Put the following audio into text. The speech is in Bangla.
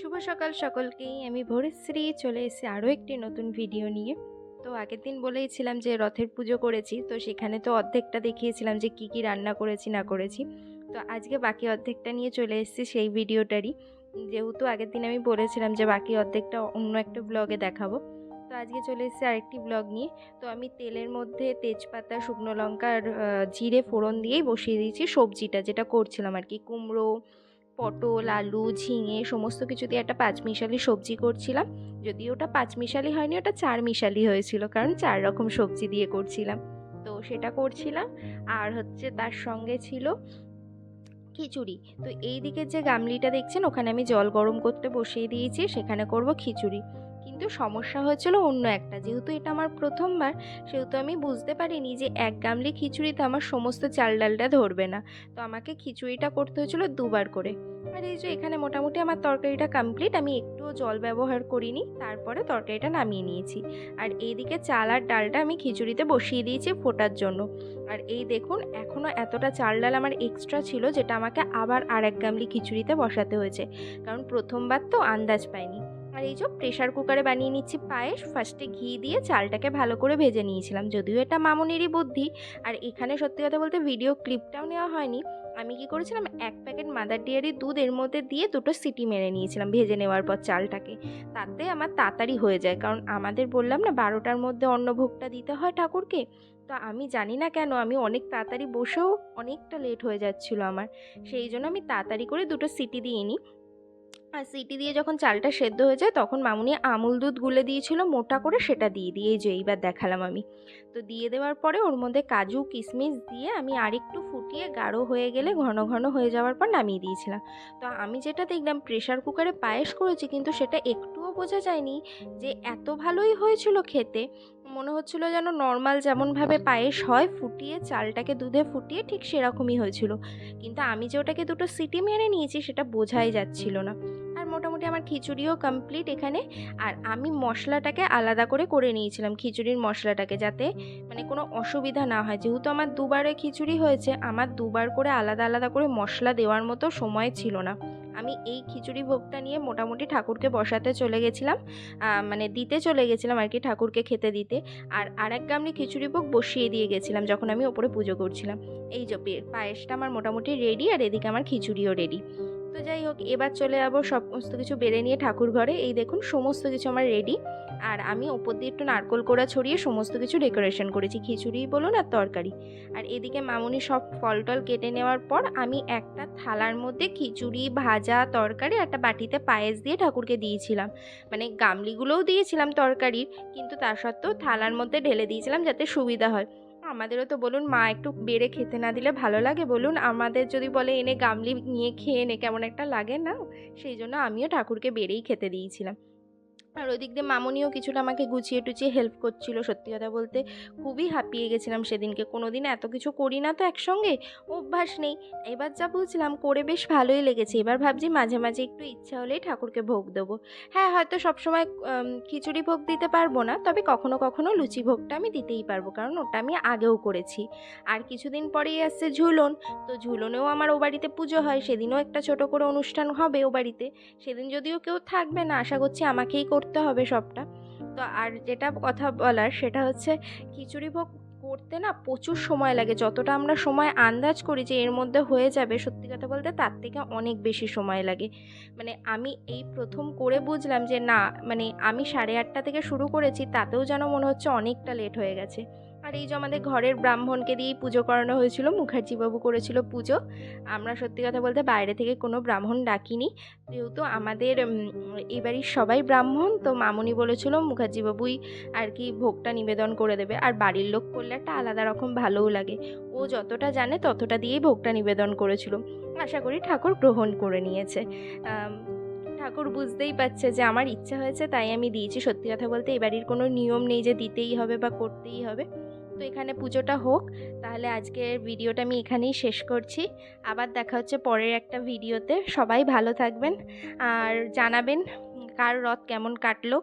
শুভ সকাল সকলকেই। আমি ভোরেশ্রী, চলে এসেছি আরও একটি নতুন ভিডিও নিয়ে। তো আগের দিন বলেইছিলাম যে রথের পুজো করেছি, তো সেখানে তো অর্ধেকটা দেখিয়েছিলাম যে কি কি রান্না করেছি, না করেছি। তো আজকে বাকি অর্ধেকটা নিয়ে চলে এসেছি সেই ভিডিওটারই যেহেতু আগের দিন আমি বলেছিলাম যে বাকি অর্ধেকটা অন্য একটা ব্লগে দেখাবো। তো আজকে চলে এসেছি আরেকটি ব্লগ নিয়ে। তো আমি তেলের মধ্যে তেজপাতা, শুকনো লঙ্কা আর জিরে, ফোড়ন দিয়েই বসিয়ে দিয়েছি সবজিটা, যেটা করছিলাম আর কি। কুমড়ো পটল, আলু, ঝিঙে, সমস্ত কিছু দিয়ে একটা পাঁচমিশালি সবজি করছিলাম। যদি ওটা পাঁচমিশালি হয়নি, ওটা চার মিশালি হয়েছিল, কারণ চার রকম সবজি দিয়ে করছিলাম। তো সেটা করছিলাম, আর হচ্ছে তার সঙ্গে ছিল খিচুড়ি। তো এই দিকের যে গামলিটা দেখছেন, ওখানে আমি জল গরম করতে বসিয়ে দিয়েছি, সেখানে করব খিচুড়ি। কিন্তু সমস্যা হয়েছিল, অন্য একটা। যেহেতু এটা আমার প্রথমবার, সেহেতু আমি বুঝতে পারিনি যে এক গামলি খিচুড়িতে আমার সমস্ত চাল ডালটা ধরবে না। তো আমাকে খিচুড়িটা করতে হয়েছিল দুবার করে। আর এই যে এখানে মোটামুটি আমার তরকারিটা কমপ্লিট আমি একটুও জল ব্যবহার করিনি, তারপরে তরকারিটা নামিয়ে নিয়েছি। আর এইদিকে চাল আর ডালটা আমি খিচুড়িতে বসিয়ে দিয়েছি ফোটার জন্য। আর এই দেখুন, এখনও এতটা চাল ডাল আমার এক্সট্রা ছিল, যেটা আমাকে আবার আর এক গামলি খিচুড়িতে বসাতে হয়েছে। কারণ প্রথমবার তো আন্দাজ পাইনি। আর এই যে প্রেশার কুকারে বানিয়ে নিচ্ছি পায়েস ফার্স্টে ঘি দিয়ে চালটাকে ভালো করে ভেজে নিয়েছিলাম। যদিও এটা মামুনেরই বুদ্ধি। আর এখানে সত্যি কথা বলতে ভিডিও ক্লিপটাও নেওয়া হয়নি। আমি কি করেছিলাম, এক প্যাকেট মাদার ডেয়ারি দুধ এর মধ্যে দিয়ে দুটো সিটি মেরে নিয়েছিলাম ভেজে নেওয়ার পর চালটাকে। তাতে আমার তাড়াতাড়ি হয়ে যায়। কারণ আমাদের বললাম না, বারোটার মধ্যে অন্নভোগটা দিতে হয় ঠাকুরকে। তো আমি জানি না কেন, আমি অনেক তাড়াতাড়ি বসেও অনেকটা লেট হয়ে যাচ্ছিল আমার। সেই জন্য আমি তাড়াতাড়ি করে দুটো সিটি দিয়ে নিই। আর সিটি দিয়ে যখন চালটা সেদ্ধ হয়ে যায়, তখন মামুনি আমুল দুধ গুলে দিয়েছিল, মোটা করে সেটা দিয়ে দিয়ে যে এইবার দেখালাম আমি। তো দিয়ে দেওয়ার পরে ওর মধ্যে কাজু কিশমিশ দিয়ে আমি আরেকটু ফুটিয়ে গাঢ় হয়ে গেলে ঘন ঘন হয়ে যাওয়ার পর নামিয়ে দিয়েছিলাম। তো আমি যেটা দেখলাম প্রেশার কুকারে পায়েস করেছি, কিন্তু সেটা একটুও বোঝা যায়নি যে এত ভালোই হয়েছিল খেতে। মনে হচ্ছিল যেন নর্মাল যেমনভাবে পায়েস হয়, ফুটিয়ে চালটাকে দুধে ফুটিয়ে ঠিক সেরকমই হয়েছিল। কিন্তু আমি যে ওটাকে দুটো সিটি মেরে নিয়েছি, সেটা বোঝাই যাচ্ছিল না। মোটামুটি আমার খিচুড়িও কমপ্লিট এখানে। আর আমি মশলাটাকে আলাদা করে করে নিয়েছিলাম, খিচুড়ির মশলাটাকে, যাতে মানে কোনো অসুবিধা না হয়। যেহেতু আমার দুবারে খিচুড়ি হয়েছে, আমার দুবার করে আলাদা আলাদা করে মশলা দেওয়ার মতো সময় ছিল না। আমি এই খিচুড়ি ভোগটা নিয়ে মোটামুটি ঠাকুরকে বসাতে চলে গেছিলাম মানে দিতে চলে গেছিলাম আর কি ঠাকুরকে খেতে দিতে। আর আরেক গামলি খিচুড়ি ভোগ বসিয়ে দিয়ে গেছিলাম যখন আমি ওপরে পুজো করছিলাম। এই যে পায়েসটা আমার মোটামুটি রেডি আর এদিকে আমার খিচুড়িও রেডি তো যাই হোক, এবার চলে যাব সমস্ত কিছু বেড়ে নিয়ে ঠাকুর ঘরে। এই দেখুন, সমস্ত কিছু আমার রেডি আর আমি ওপর দিয়ে একটু নারকোল কোড়া ছড়িয়ে সমস্ত কিছু ডেকোরেশন করেছি। খিচুড়ি বলুন আর তরকারি। আর এদিকে মামুনি সব ফল টল কেটে নেওয়ার পর আমি একটা থালার মধ্যে খিচুড়ি, ভাজা, তরকারি একটা বাটিতে পায়েস দিয়ে ঠাকুরকে দিয়েছিলাম। মানে গামলিগুলোও দিয়েছিলাম তরকারির, কিন্তু তা সত্ত্বেও থালার মধ্যে ঢেলে দিয়েছিলাম যাতে সুবিধা হয়। আমাদেরও তো বলুন, মা একটু বেড়ে খেতে না দিলে ভালো লাগে। বলুন, আমাদের যদি বলে এনে গামলি নিয়ে খেয়ে এনে কেমন একটা লাগে না? সেই জন্য আমিও ঠাকুরকে বেড়েই খেতে দিয়েছিলাম। আর ওই দিক দিয়ে মামনিও কিছুটা আমাকে গুছিয়ে টুচিয়ে হেল্প করছিল, সত্যি কথা বলতে খুবই হাঁপিয়ে গেছিলাম সেদিনকে। কোনো দিন এত কিছু করি না তো একসঙ্গে, অভ্যাস নেই। এবার যা বুঝলাম করে বেশ ভালোই লেগেছে। এবার ভাবছি মাঝে মাঝে একটু ইচ্ছা হলেই ঠাকুরকে ভোগ দেবো। হ্যাঁ হয়তো সবসময় খিচুড়ি ভোগ দিতে পারব না, তবে কখনো কখনো লুচি ভোগটা আমি দিতেই পারব, কারণ ওটা আমি আগেও করেছি। আর কিছুদিন পরেই আসছে ঝুলন, তো ঝুলনেও আমার ও বাড়িতে পুজো হয়। সেদিনও একটা ছোট করে অনুষ্ঠান হবে ও বাড়িতে। সেদিন যদিও কেউ থাকবে না, আশা করছি আমাকেই করতে হবে সবটা। তো আর যেটা কথা বলার সেটা হচ্ছে খিচুড়ি ভোগ করতে না প্রচুর সময় লাগে। যতটা আমরা সময় আন্দাজ করি যে এর মধ্যে হয়ে যাবে সত্যি কথা বলতে তার থেকে অনেক বেশি সময় লাগে। মানে আমি এই প্রথম করে বুঝলাম যে না মানে আমি সাড়ে আটটা থেকে শুরু করেছি তাতেও যেন মনে হচ্ছে অনেকটা লেট হয়ে গেছে। আর এই যে আমাদের ঘরের ব্রাহ্মণকে দিয়েই পুজো করানো হয়েছিল মুখার্জিবাবু করেছিল পুজো। আমরা সত্যি কথা বলতে বাইরে থেকে কোনো ব্রাহ্মণ ডাকিনি। যেহেতু আমাদের এই বাড়ির সবাই ব্রাহ্মণ, তো মামুনি বলেছিল মুখার্জিবাবুই আর কি ভোগটা নিবেদন করে দেবে। আর বাড়ির লোক করলে একটা আলাদা রকম ভালোও লাগে। ও যতটা জানে ততটা দিয়েই ভোগটা নিবেদন করেছিল। আশা করি ঠাকুর গ্রহণ করে নিয়েছে। ঠাকুর বুঝতেই পারছে যে আমার ইচ্ছা হয়েছে, তাই আমি দিয়েছি। সত্যি কথা বলতে এই বাড়ির কোনো নিয়ম নেই যে দিতেই হবে বা করতেই হবে। তো এখানে পুজোটা হোক, তাহলে আজকের ভিডিওটা আমি এখানেই শেষ করছি। আবার দেখা হচ্ছে পরের একটা ভিডিওতে। সবাই ভালো থাকবেন আর জানাবেন কার রথ কেমন কাটলো।